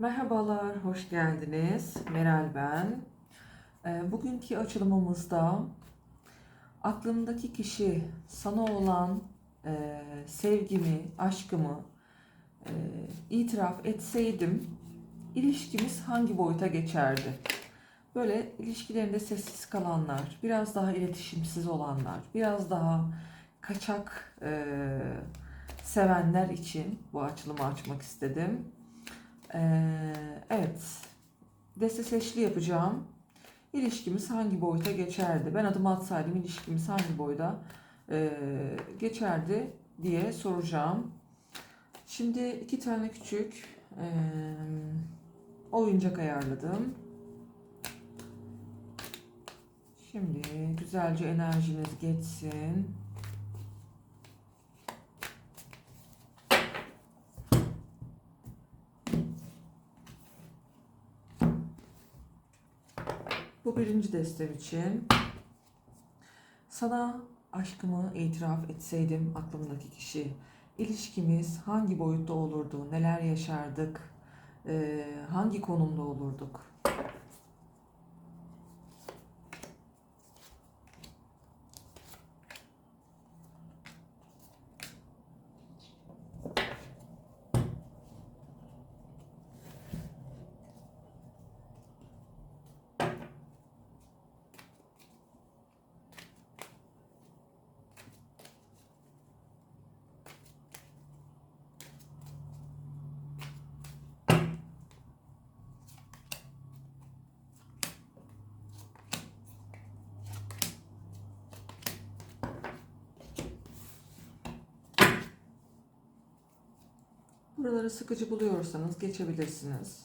Merhabalar, hoş geldiniz. Meral ben. Ee, Bugünkü açılımımızda aklımdaki kişi sana olan e, sevgimi, aşkımı e, itiraf etseydim ilişkimiz hangi boyuta geçerdi? Böyle ilişkilerinde sessiz kalanlar, biraz daha iletişimsiz olanlar, biraz daha kaçak e, sevenler için bu açılımı açmak istedim. Ee, evet. Deste seçli yapacağım. İlişkimiz hangi boyuta geçerdi? Ben adım atsaydım ilişkimiz hangi boyuta e, geçerdi diye soracağım. Şimdi iki tane küçük e, oyuncak ayarladım. Şimdi güzelce enerjiniz geçsin. Bu birinci destem için. Sana aşkımı itiraf etseydim aklımdaki kişi. İlişkimiz hangi boyutta olurdu? Neler yaşardık? Hangi konumda olurduk? Buraları sıkıcı buluyorsanız geçebilirsiniz.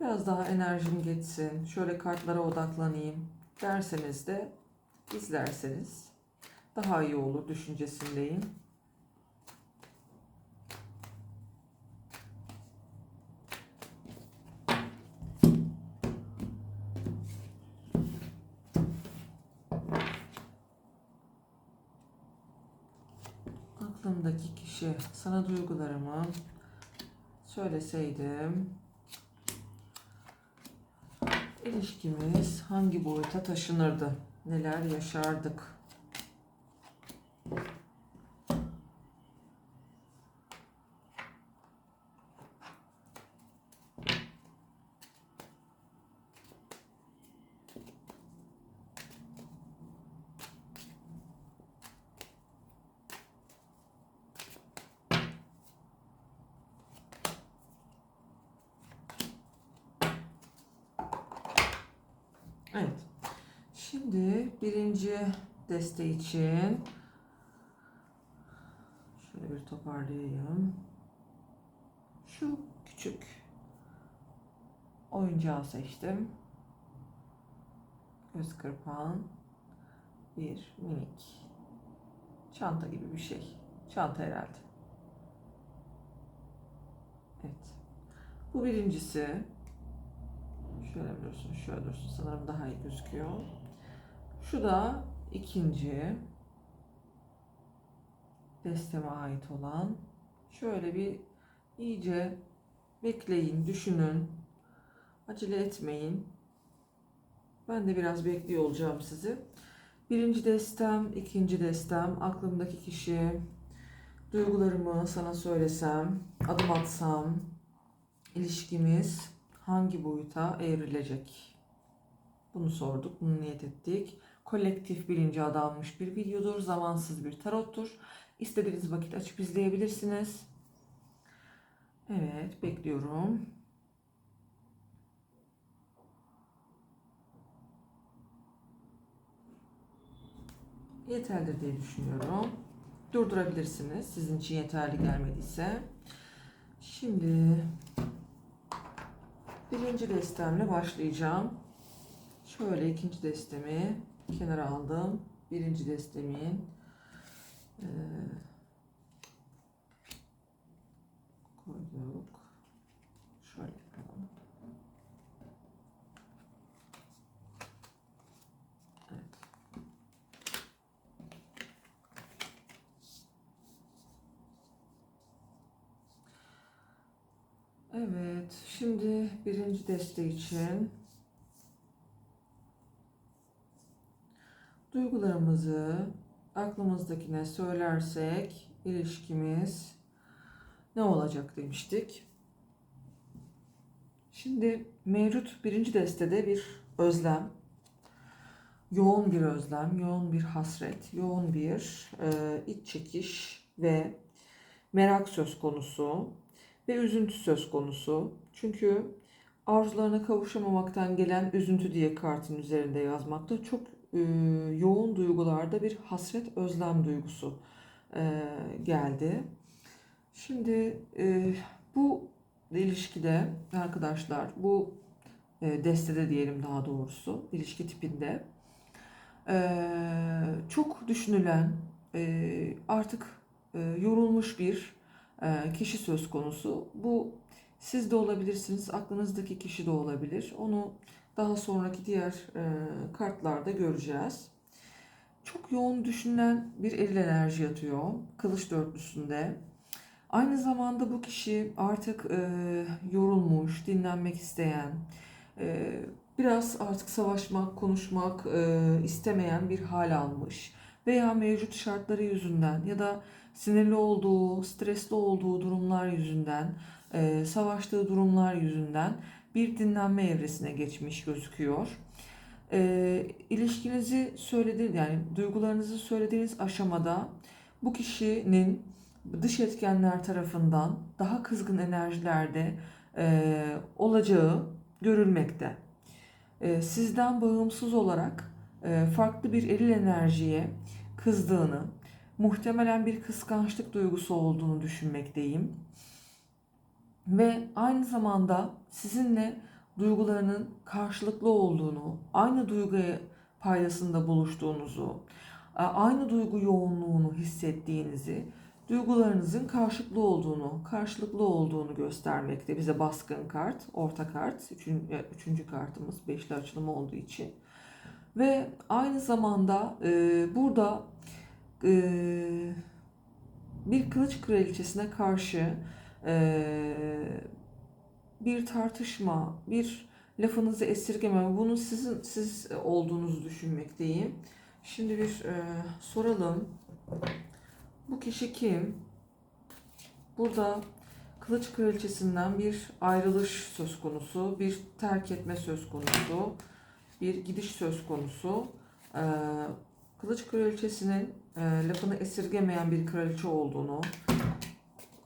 Biraz daha enerjim geçsin, şöyle kartlara odaklanayım derseniz de izlerseniz daha iyi olur düşüncesindeyim. Aklımdaki kişi sana duygularımı söyleseydim ilişkimiz hangi boyuta taşınırdı? Neler yaşardık? Evet. Şimdi birinci deste için şöyle bir toparlayayım. Şu küçük oyuncağı seçtim. Göz kırpan bir minik çanta gibi bir şey. Çanta herhalde. Evet. Bu birincisi. Şöyle biliyorsun, şöyle dursun. Sanırım daha iyi gözüküyor. Şu da ikinci desteme ait olan. Şöyle bir iyice bekleyin, düşünün. Acele etmeyin. Ben de biraz bekliyor olacağım sizi. Birinci destem, ikinci destem, aklımdaki kişi, duygularımı sana söylesem, adım atsam, ilişkimiz hangi boyuta evrilecek? Bunu sorduk, bunu niyet ettik. Kolektif bilince adanmış bir videodur, zamansız bir tarottur. İstediğiniz vakit açıp izleyebilirsiniz. Evet, bekliyorum. Yeterlidir diye düşünüyorum. Durdurabilirsiniz sizin için yeterli gelmediyse. Şimdi Birinci destemle başlayacağım. Şöyle ikinci destemi kenara aldım. Birinci destemin koyduk. Şöyle yapalım. Evet. Evet, şimdi birinci deste için duygularımızı aklımızdakine söylersek ilişkimiz ne olacak demiştik. Şimdi mevcut birinci destede bir özlem, yoğun bir özlem, yoğun bir hasret, yoğun bir e, iç çekiş ve merak söz konusu ve üzüntü söz konusu. Çünkü arzularına kavuşamamaktan gelen üzüntü diye kartın üzerinde yazmakta. Çok e, yoğun duygularda bir hasret, özlem duygusu e, geldi. Şimdi e, bu ilişkide arkadaşlar, bu e, destede diyelim daha doğrusu, ilişki tipinde e, çok düşünülen, e, artık e, yorulmuş bir kişi söz konusu. Bu siz de olabilirsiniz, aklınızdaki kişi de olabilir. Onu daha sonraki diğer e, kartlarda göreceğiz. Çok yoğun düşünülen bir eril enerji yatıyor. Kılıç dörtlüsünde. Aynı zamanda bu kişi artık e, yorulmuş, dinlenmek isteyen, e, biraz artık savaşmak, konuşmak e, istemeyen bir hal almış veya mevcut şartları yüzünden ya da sinirli olduğu, stresli olduğu durumlar yüzünden, e, savaştığı durumlar yüzünden bir dinlenme evresine geçmiş gözüküyor. E, ilişkinizi söylediğiniz yani duygularınızı söylediğiniz aşamada bu kişinin dış etkenler tarafından daha kızgın enerjilerde e, olacağı görülmekte. E, sizden bağımsız olarak e, farklı bir eril enerjiye kızdığını, muhtemelen bir kıskançlık duygusu olduğunu düşünmekteyim. Ve aynı zamanda sizinle duygularının karşılıklı olduğunu, aynı duyguya paydasında buluştuğunuzu, aynı duygu yoğunluğunu hissettiğinizi duygularınızın karşılıklı olduğunu, karşılıklı olduğunu göstermekte bize baskın kart, orta kart, üçüncü, e, üçüncü kartımız beşli açılımı olduğu için. Ve aynı zamanda e, burada e, bir kılıç kraliçesine karşı e, bir tartışma, bir lafınızı esirgeme, bunun sizin siz olduğunuzu düşünmekteyim. Şimdi bir e, soralım. Bu kişi kim? Burada Kılıç Kraliçesinden bir ayrılış söz konusu, bir terk etme söz konusu, bir gidiş söz konusu. Ee, Kılıç Kraliçesi'nin e, lafını esirgemeyen bir kraliçe olduğunu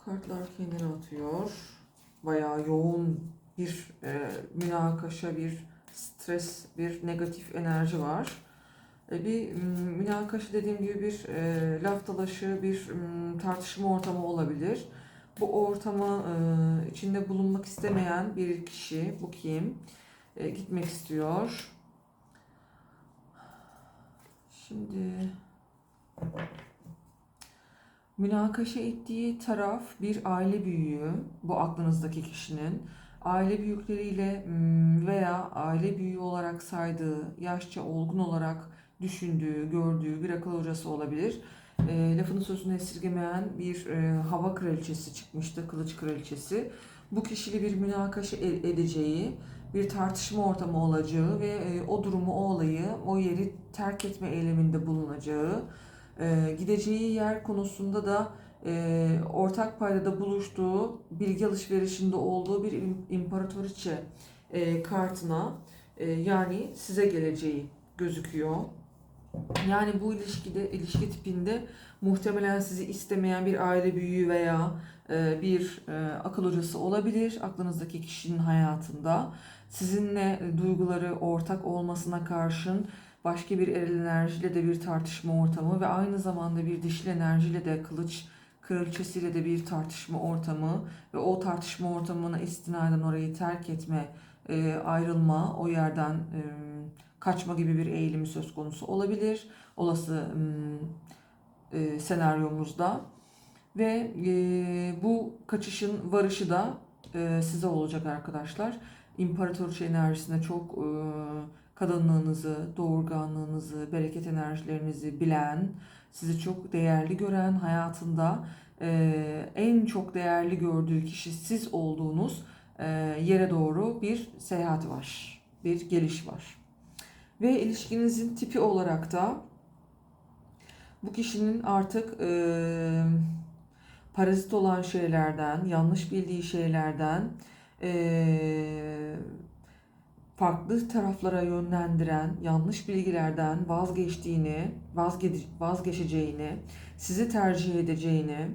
kartlar kendine atıyor. Bayağı yoğun bir e, münakaşa, bir stres, bir negatif enerji var. E, bir münakaşa dediğim gibi bir e, laf dalaşı, bir m, tartışma ortamı olabilir. Bu ortamı e, içinde bulunmak istemeyen bir kişi, bu kim? E, gitmek istiyor. Şimdi münakaşa ettiği taraf bir aile büyüğü, bu aklınızdaki kişinin aile büyükleriyle veya aile büyüğü olarak saydığı, yaşça olgun olarak düşündüğü, gördüğü bir akıl hocası olabilir. E, lafını sözünü esirgemeyen bir e, hava kraliçesi çıkmıştı, kılıç kraliçesi. Bu kişiyle bir münakaşa e, edeceği, bir tartışma ortamı olacağı ve e, o durumu, o olayı, o yeri terk etme eyleminde bulunacağı, e, gideceği yer konusunda da e, ortak paydada buluştuğu, bilgi alışverişinde olduğu bir imparatoriçe e, kartına e, yani size geleceği gözüküyor. Yani bu ilişkide, ilişki tipinde muhtemelen sizi istemeyen bir aile büyüğü veya e, bir akıl hocası olabilir aklınızdaki kişinin hayatında. Sizinle duyguları ortak olmasına karşın başka bir eril enerjiyle de bir tartışma ortamı ve aynı zamanda bir dişil enerjiyle de kılıç kraliçesiyle de bir tartışma ortamı ve o tartışma ortamına istinaden orayı terk etme, e, ayrılma, o yerden kaçma gibi bir eğilimi söz konusu olabilir. Olası e, senaryomuzda. Ve e, bu kaçışın varışı da e, size olacak arkadaşlar. İmparatoriçe enerjisine çok e, kadınlığınızı, doğurganlığınızı, bereket enerjilerinizi bilen, sizi çok değerli gören, hayatında e, en çok değerli gördüğü kişi siz olduğunuz e, yere doğru bir seyahat var. Bir geliş var. Ve ilişkinizin tipi olarak da bu kişinin artık e, parazit olan şeylerden, yanlış bildiği şeylerden, e, farklı taraflara yönlendiren yanlış bilgilerden vazgeçtiğini, vazge vazgeçeceğini, sizi tercih edeceğini,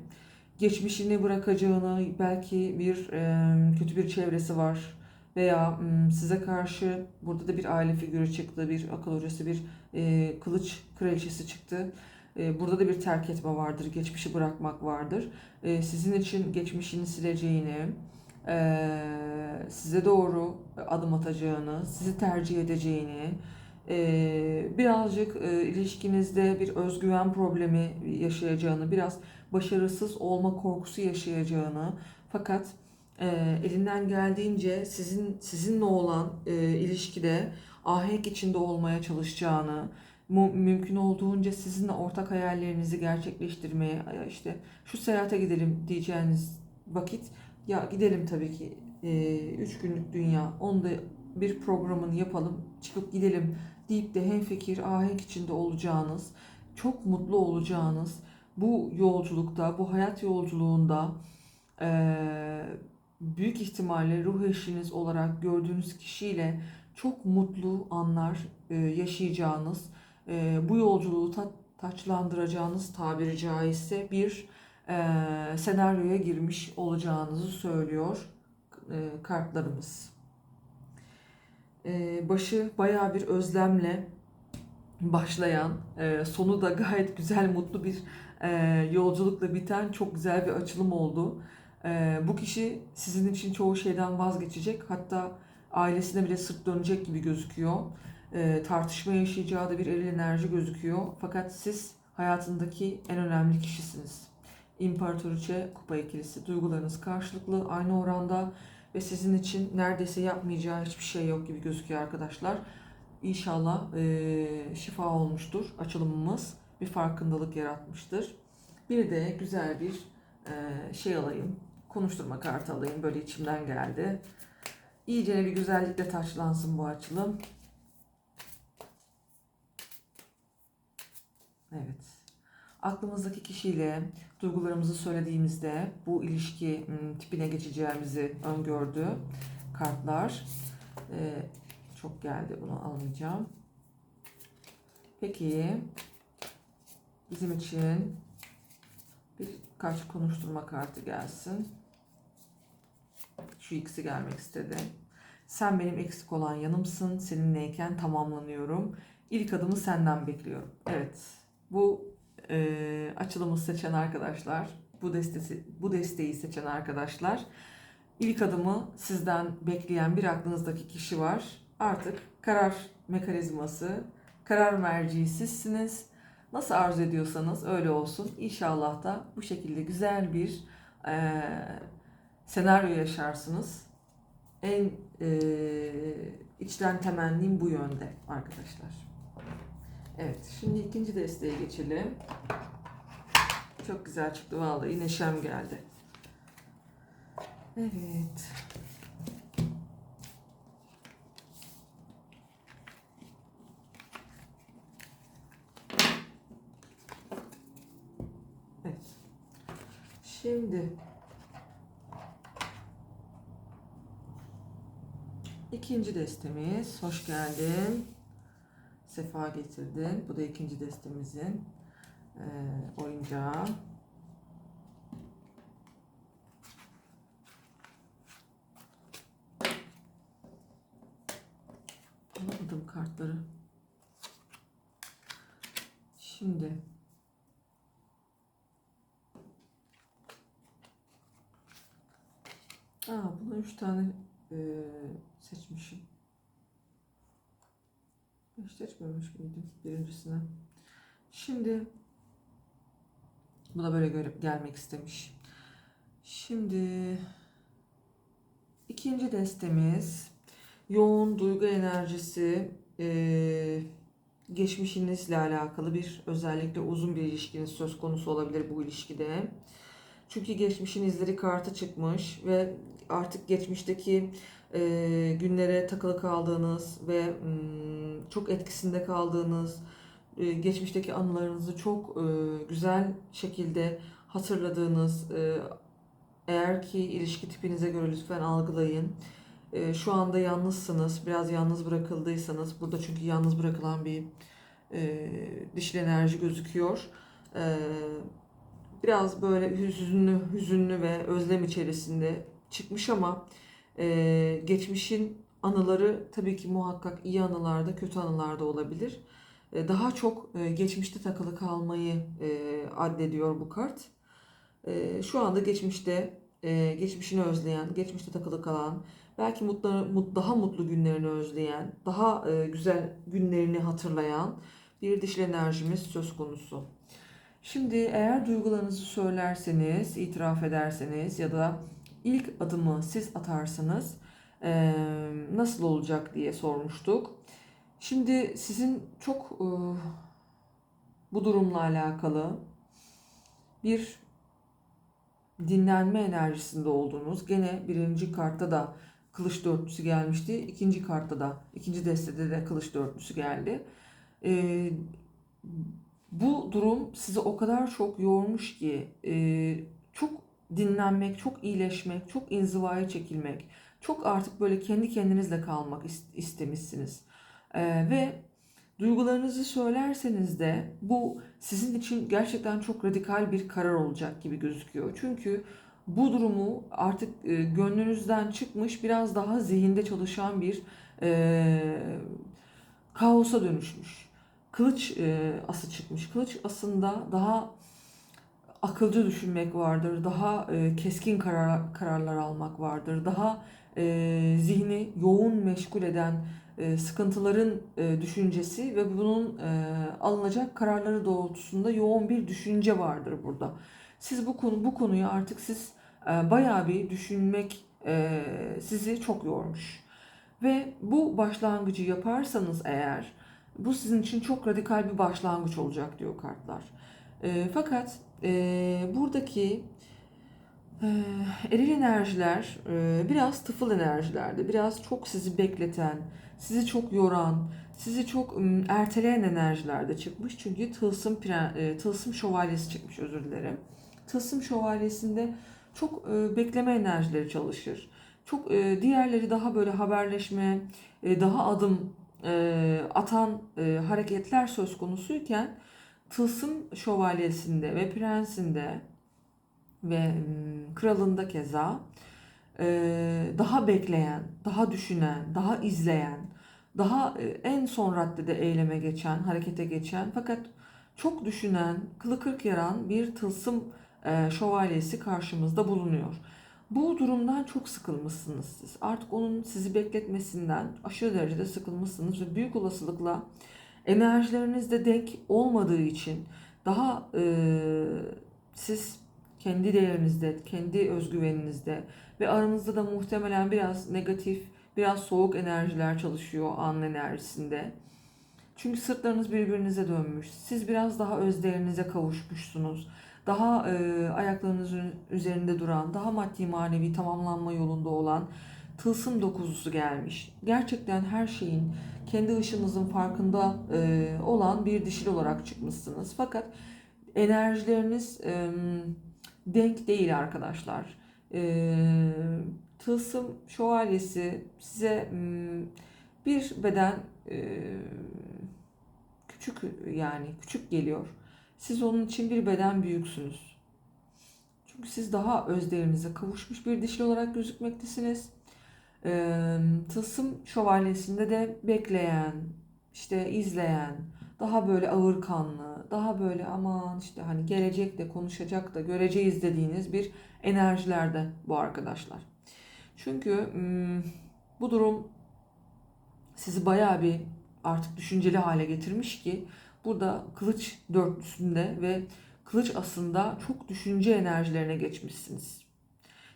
geçmişini bırakacağını, belki bir e, kötü bir çevresi var veya m, size karşı burada da bir aile figürü çıktı, bir akıl hocası, bir e, kılıç kraliçesi çıktı. E, burada da bir terk etme vardır, geçmişi bırakmak vardır. E, sizin için geçmişini sileceğini, e, size doğru adım atacağını, sizi tercih edeceğini, e, birazcık e, ilişkinizde bir özgüven problemi yaşayacağını, biraz başarısız olma korkusu yaşayacağını, fakat e, elinden geldiğince sizin sizinle olan e, ilişkide ahenk içinde olmaya çalışacağını, mümkün olduğunca sizinle ortak hayallerinizi gerçekleştirmeye, "Ya işte şu seyahate gidelim diyeceğiniz vakit ya gidelim tabii ki. Ee, üç günlük dünya. Onda bir programını yapalım. Çıkıp gidelim deyip de hemfikir, ahenk içinde olacağınız, çok mutlu olacağınız bu yolculukta, bu hayat yolculuğunda eee, büyük ihtimalle ruh eşiniz olarak gördüğünüz kişiyle çok mutlu anlar e, yaşayacağınız, e, bu yolculuğu ta- taçlandıracağınız tabiri caizse bir e, senaryoya girmiş olacağınızı söylüyor e, kartlarımız. E, başı baya bir özlemle başlayan, e, sonu da gayet güzel, mutlu bir e, yolculukla biten çok güzel bir açılım oldu. E, bu kişi sizin için çoğu şeyden vazgeçecek, hatta ailesine bile sırt dönecek gibi gözüküyor. E, tartışma yaşayacağı da bir eril enerji gözüküyor. Fakat siz hayatındaki en önemli kişisiniz. İmparatoriçe Kupa ikilisi. Duygularınız karşılıklı, aynı oranda ve sizin için neredeyse yapmayacağı hiçbir şey yok gibi gözüküyor arkadaşlar. İnşallah e, şifa olmuştur açılımımız. Bir farkındalık yaratmıştır. Bir de güzel bir e, şey alayım. Konuşturma kartı alayım. Böyle içimden geldi. İyice bir güzellikle taçlansın bu açılım. Evet. Aklımızdaki kişiyle duygularımızı söylediğimizde bu ilişki tipine geçeceğimizi öngördü kartlar. Ee, çok geldi bunu almayacağım. Peki bizim için birkaç konuşturma kartı gelsin. Şu ikisi gelmek istedi. Sen benim eksik olan yanımsın. Seninleyken tamamlanıyorum. İlk adımı senden bekliyorum. Evet. Bu e, açılımı seçen arkadaşlar, bu destesi, bu desteği seçen arkadaşlar, ilk adımı sizden bekleyen bir aklınızdaki kişi var. Artık karar mekanizması, karar merciği sizsiniz. Nasıl arzu ediyorsanız öyle olsun. İnşallah da bu şekilde güzel bir e, senaryo yaşarsınız. En e, içten temennim bu yönde arkadaşlar. Evet, şimdi ikinci desteğe geçelim. Çok güzel çıktı vallahi neşem geldi. Evet. Evet. Şimdi ikinci destemiz. Hoş geldin. Sefa getirdin. Bu da ikinci destemizin e, oyuncağı. Alamadım kartları. Şimdi Aa, buna üç tane e, seçmişim. Hiç seçmemiş miydim birincisine? Şimdi bu da böyle görüp gelmek istemiş. Şimdi ikinci destemiz yoğun duygu enerjisi e, geçmişinizle alakalı bir özellikle uzun bir ilişkiniz söz konusu olabilir bu ilişkide. Çünkü geçmişin izleri kartı çıkmış ve artık geçmişteki e, günlere takılı kaldığınız ve mm, çok etkisinde kaldığınız e, geçmişteki anılarınızı çok e, güzel şekilde hatırladığınız e, eğer ki ilişki tipinize göre lütfen algılayın. Şu anda yalnızsınız, biraz yalnız bırakıldıysanız, burada çünkü yalnız bırakılan bir dişil enerji gözüküyor. Biraz böyle hüzünlü, hüzünlü ve özlem içerisinde çıkmış ama geçmişin anıları tabii ki muhakkak iyi anılarda, kötü anılarda olabilir. E, daha çok e, geçmişte takılı kalmayı e, addediyor bu kart. Şu anda geçmişte, geçmişini özleyen, geçmişte takılı kalan, belki mutlu, mut, daha mutlu günlerini özleyen, daha güzel günlerini hatırlayan bir dişil enerjimiz söz konusu. Şimdi eğer duygularınızı söylerseniz, itiraf ederseniz ya da ilk adımı siz atarsanız eee, nasıl olacak diye sormuştuk. Şimdi sizin çok eee, bu durumla alakalı bir dinlenme enerjisinde olduğunuz, gene birinci kartta da kılıç dörtlüsü gelmişti, ikinci kartta da, ikinci destede de kılıç dörtlüsü geldi. Eee, bu durum sizi o kadar çok yormuş ki eee, çok dinlenmek, çok iyileşmek, çok inzivaya çekilmek, çok artık böyle kendi kendinizle kalmak is- istemişsiniz. Ee, ve duygularınızı söylerseniz de bu sizin için gerçekten çok radikal bir karar olacak gibi gözüküyor. Çünkü bu durumu artık e, gönlünüzden çıkmış, biraz daha zihinde çalışan bir e, kaosa dönüşmüş. Kılıç e, ası çıkmış. Kılıç asında daha akılcı düşünmek vardır, daha e, keskin karar, kararlar almak vardır, daha e, zihni yoğun meşgul eden e, sıkıntıların e, düşüncesi ve bunun e, alınacak kararları doğrultusunda yoğun bir düşünce vardır burada. Siz bu konu bu konuyu artık siz e, bayağı bir düşünmek e, sizi çok yormuş. Ve bu başlangıcı yaparsanız eğer bu sizin için çok radikal bir başlangıç olacak diyor kartlar. E, fakat e, buradaki eril enerjiler e, biraz tıfıl enerjilerdi. Biraz çok sizi bekleten, sizi çok yoran, sizi çok erteleyen enerjilerde çıkmış. Çünkü tılsım, e, tılsım şövalyesi çıkmış özür dilerim. Tılsım şövalyesinde çok e, bekleme enerjileri çalışır. Çok diğerleri daha böyle haberleşme, daha adım atan hareketler söz konusuyken Tılsım Şövalyesi'nde ve Prens'inde ve Kralında keza daha bekleyen, daha düşünen, daha izleyen, daha e, en son raddede eyleme geçen, harekete geçen fakat çok düşünen, kılı kırk yaran bir tılsım şövalyesi karşımızda bulunuyor. Bu durumdan çok sıkılmışsınız siz. Artık onun sizi bekletmesinden aşırı derecede sıkılmışsınız ve büyük olasılıkla enerjileriniz de denk olmadığı için daha e, siz kendi değerinizde, kendi özgüveninizde ve aranızda da muhtemelen biraz negatif, biraz soğuk enerjiler çalışıyor an enerjisinde. Çünkü sırtlarınız birbirinize dönmüş. Siz biraz daha özlerinize kavuşmuşsunuz. Daha e, ayaklarınızın üzerinde duran, daha maddi manevi tamamlanma yolunda olan tılsım dokuzusu gelmiş. Gerçekten her şeyin kendi ışığınızın farkında e, olan bir dişil olarak çıkmışsınız. Fakat enerjileriniz e, denk değil arkadaşlar. E, tılsım şövalyesi size m, bir beden e, küçük yani küçük geliyor. Siz onun için bir beden büyüksünüz. Çünkü siz daha özlerinize kavuşmuş bir dişil olarak gözükmektesiniz. Ee, Tılsım Şövalyesi'nde de bekleyen, işte izleyen, daha böyle ağır kanlı, daha böyle aman işte hani gelecek de konuşacak da göreceğiz dediğiniz bir enerjilerde bu arkadaşlar. Çünkü hmm, bu durum sizi bayağı bir artık düşünceli hale getirmiş ki burada kılıç dörtlüsünde ve kılıç asında çok düşünce enerjilerine geçmişsiniz.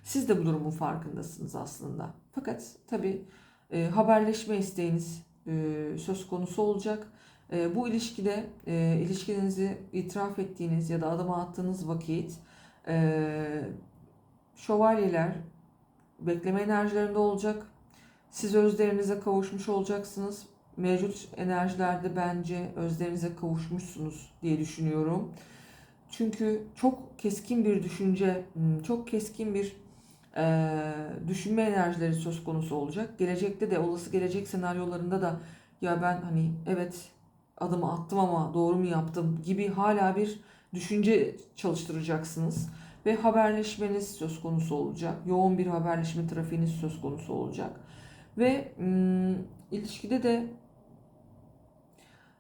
Siz de bu durumun farkındasınız aslında. Fakat tabii e, haberleşme isteğiniz e, söz konusu olacak. E, bu ilişkide e, ilişkinizi itiraf ettiğiniz ya da adım attığınız vakit Ee, şövalyeler bekleme enerjilerinde olacak. Siz özlerinize kavuşmuş olacaksınız. Mevcut enerjilerde bence özlerinize kavuşmuşsunuz diye düşünüyorum. Çünkü çok keskin bir düşünce, hmm, çok keskin bir eee, düşünme enerjileri söz konusu olacak. Gelecekte de olası gelecek senaryolarında da ya ben hani evet adımı attım ama doğru mu yaptım gibi hala bir düşünce çalıştıracaksınız. Ve haberleşmeniz söz konusu olacak. Yoğun bir haberleşme trafiğiniz söz konusu olacak. Ve hmm, ilişkide de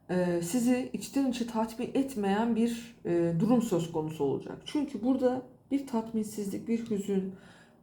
e, sizi içten içe tatmin etmeyen bir e, durum söz konusu olacak. Çünkü burada bir tatminsizlik, bir hüzün,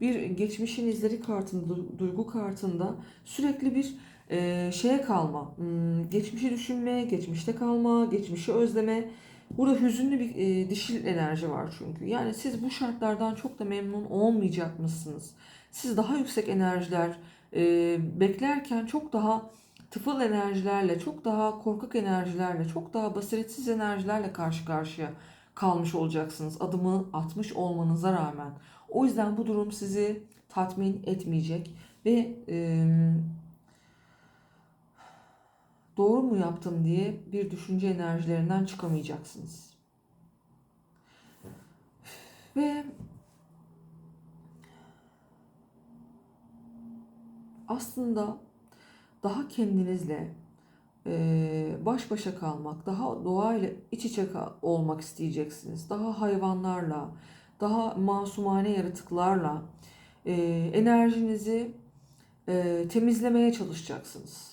bir geçmişin izleri kartında, du- duygu kartında sürekli bir e, şeye kalma, hmm, geçmişi düşünme, geçmişte kalma, geçmişi özleme. Burada hüzünlü bir e, dişil enerji var çünkü. Yani siz bu şartlardan çok da memnun olmayacak mısınız? Siz daha yüksek enerjiler e, beklerken çok daha tıfıl enerjilerle, çok daha korkak enerjilerle, çok daha basiretsiz enerjilerle karşı karşıya kalmış olacaksınız. Adımı atmış olmanıza rağmen. O yüzden bu durum sizi tatmin etmeyecek ve e, doğru mu yaptım diye bir düşünce enerjilerinden çıkamayacaksınız. Ve aslında daha kendinizle e, baş başa kalmak, daha doğayla iç içe olmak isteyeceksiniz. Daha hayvanlarla, daha masumane yaratıklarla e, enerjinizi e, temizlemeye çalışacaksınız.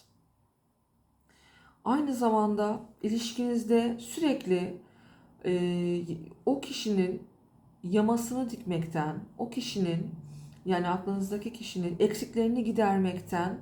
Aynı zamanda ilişkinizde sürekli e, o kişinin yamasını dikmekten, o kişinin yani aklınızdaki kişinin eksiklerini gidermekten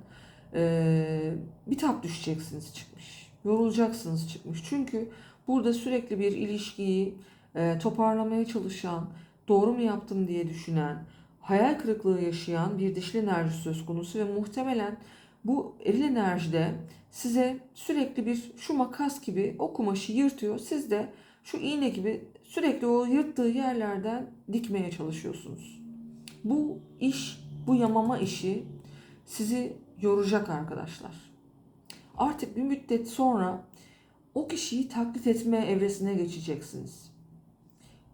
e, bitap düşeceksiniz çıkmış. Yorulacaksınız çıkmış. Çünkü burada sürekli bir ilişkiyi e, toparlamaya çalışan, doğru mu yaptım diye düşünen, hayal kırıklığı yaşayan bir dişli enerji söz konusu ve muhtemelen bu eril enerjide size sürekli bir şu makas gibi o kumaşı yırtıyor. Siz de şu iğne gibi sürekli o yırttığı yerlerden dikmeye çalışıyorsunuz. Bu iş, bu yamama işi sizi yoracak arkadaşlar. Artık bir müddet sonra o kişiyi taklit etme evresine geçeceksiniz.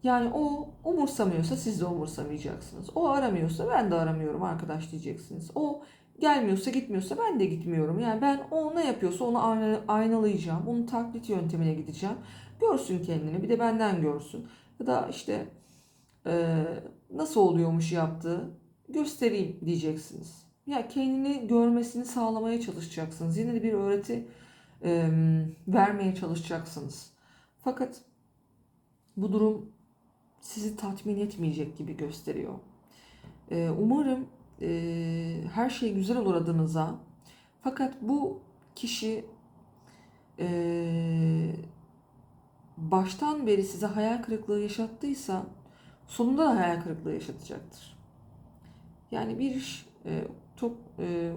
Yani o umursamıyorsa siz de umursamayacaksınız. O aramıyorsa ben de aramıyorum arkadaş diyeceksiniz. O gelmiyorsa gitmiyorsa ben de gitmiyorum. Yani ben o ne yapıyorsa onu ayna- aynalayacağım. Onun taklit yöntemine gideceğim. Görsün kendini bir de benden görsün. Ya da işte e, nasıl oluyormuş yaptığı göstereyim diyeceksiniz. Ya kendini görmesini sağlamaya çalışacaksınız. Yine de bir öğreti e, vermeye çalışacaksınız. Fakat bu durum sizi tatmin etmeyecek gibi gösteriyor. E, umarım e, her şey güzel olur adınıza. Fakat bu kişi e, baştan beri size hayal kırıklığı yaşattıysa sonunda da hayal kırıklığı yaşatacaktır. Yani bir iş e, çok e,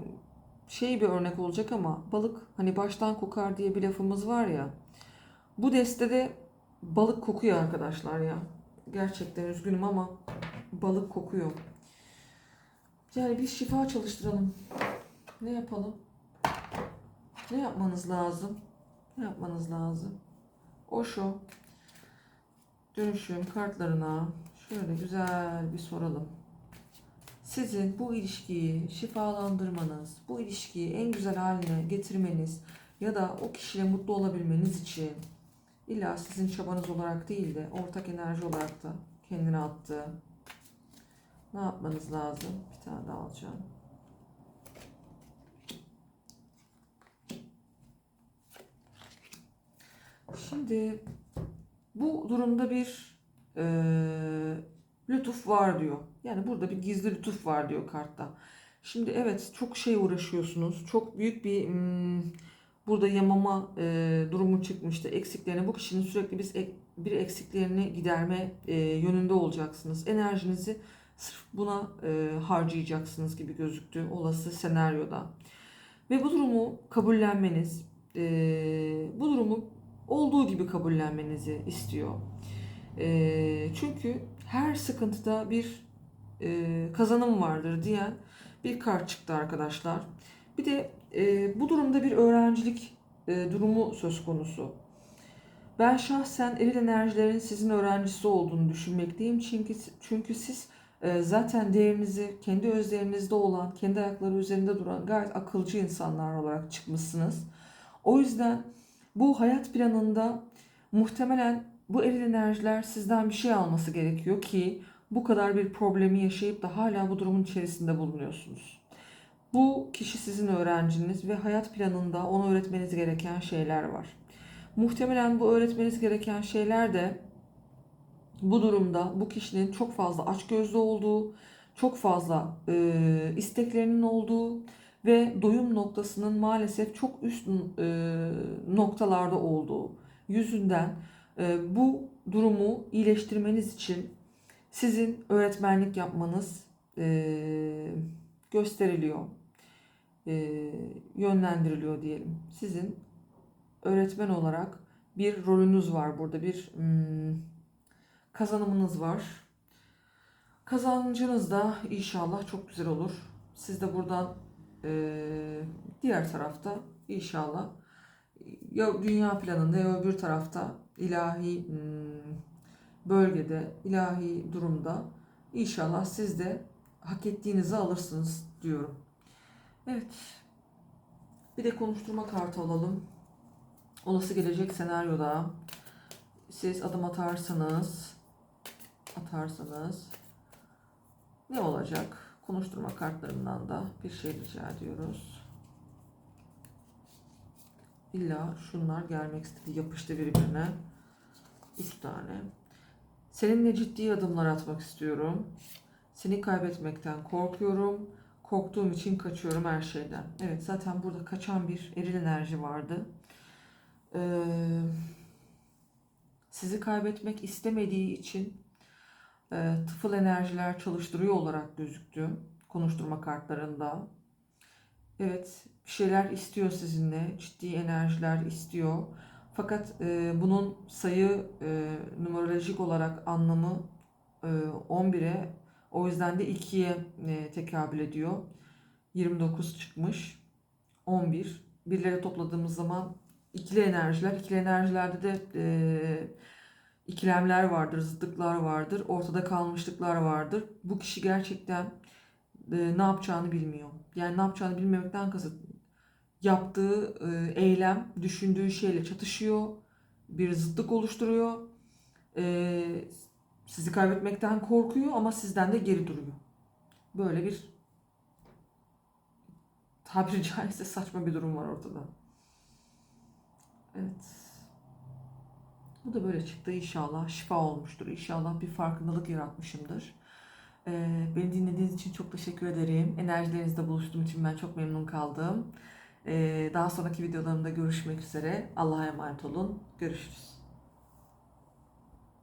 şey bir örnek olacak ama balık hani baştan kokar diye bir lafımız var ya. Bu destede balık kokuyor arkadaşlar ya. Gerçekten üzgünüm ama balık kokuyor. Yani bir şifa çalıştıralım. Ne yapalım? Ne yapmanız lazım? Ne yapmanız lazım? Osho dönüşüm kartlarına şöyle güzel bir soralım. Sizin bu ilişkiyi şifalandırmanız, bu ilişkiyi en güzel haline getirmeniz ya da o kişiyle mutlu olabilmeniz için illa sizin çabanız olarak değil de ortak enerji olarak da kendine attığı ne yapmanız lazım? Bir tane daha alacağım. Şimdi bu durumda bir eee lütuf var diyor. Yani burada bir gizli lütuf var diyor kartta. Şimdi evet çok şey uğraşıyorsunuz. Çok büyük bir hmm, burada yamama e, durumu çıkmıştı. Eksiklerini bu kişinin sürekli biz ek- bir eksiklerini giderme e, yönünde olacaksınız. Enerjinizi sırf buna e, harcayacaksınız gibi gözüktü olası senaryoda. Ve bu durumu kabullenmeniz, e, bu durumu olduğu gibi kabullenmenizi istiyor. E, çünkü her sıkıntıda bir e, kazanım vardır diyen bir kart çıktı arkadaşlar. Bir de e, bu durumda bir öğrencilik e, durumu söz konusu. Ben şahsen eril enerjilerin sizin öğrencisi olduğunu düşünmekteyim. Çünkü çünkü siz zaten değerinizi kendi özlerinizde olan, kendi ayakları üzerinde duran gayet akılcı insanlar olarak çıkmışsınız. O yüzden bu hayat planında muhtemelen bu eril enerjiler sizden bir şey alması gerekiyor ki bu kadar bir problemi yaşayıp da hala bu durumun içerisinde bulunuyorsunuz. Bu kişi sizin öğrenciniz ve hayat planında ona öğretmeniz gereken şeyler var. Muhtemelen bu öğretmeniz gereken şeyler de bu durumda bu kişinin çok fazla açgözlü olduğu, çok fazla e, isteklerinin olduğu ve doyum noktasının maalesef çok üst e, noktalarda olduğu yüzünden e, bu durumu iyileştirmeniz için sizin öğretmenlik yapmanız e, gösteriliyor, e, yönlendiriliyor diyelim. Sizin öğretmen olarak bir rolünüz var burada, bir hmm, kazanımınız var. Kazancınız da inşallah çok güzel olur. Siz de buradan e, diğer tarafta inşallah ya dünya planında ya öbür tarafta ilahi hmm, bölgede, ilahi durumda inşallah siz de hak ettiğinizi alırsınız diyorum. Evet. Bir de konuşturma kartı alalım. Olası gelecek senaryoda siz adım atarsanız atarsanız ne olacak? Konuşturma kartlarından da bir şey rica ediyoruz. İlla şunlar gelmek istedi. Yapıştı birbirine. Üç tane. Seninle ciddi adımlar atmak istiyorum. Seni kaybetmekten korkuyorum. Korktuğum için kaçıyorum her şeyden. Evet zaten burada kaçan bir eril enerji vardı. Ee, sizi kaybetmek istemediği için e, tıfıl enerjiler çalıştırıyor olarak gözüktü konuşturma kartlarında. Evet bir şeyler istiyor sizinle. Ciddi enerjiler istiyor. Fakat e, bunun sayı e, numerolojik olarak anlamı e, 11'e o yüzden de 2'ye e, tekabül ediyor. 29 çıkmış. 11. Birlere topladığımız zaman ikili enerjiler. İkili enerjilerde de e, ikilemler vardır, zıtlıklar vardır, ortada kalmışlıklar vardır. Bu kişi gerçekten e, ne yapacağını bilmiyor. Yani ne yapacağını bilmemekten kasıt yaptığı e, eylem düşündüğü şeyle çatışıyor. Bir zıtlık oluşturuyor. E, sizi kaybetmekten korkuyor ama sizden de geri duruyor. Böyle bir tabiri caizse saçma bir durum var ortada. Evet. Bu da böyle çıktı inşallah. Şifa olmuştur. İnşallah bir farkındalık yaratmışımdır. Ee, beni dinlediğiniz için çok teşekkür ederim. Enerjilerinizle buluştuğum için ben çok memnun kaldım. Ee, daha sonraki videolarımda görüşmek üzere. Allah'a emanet olun. Görüşürüz.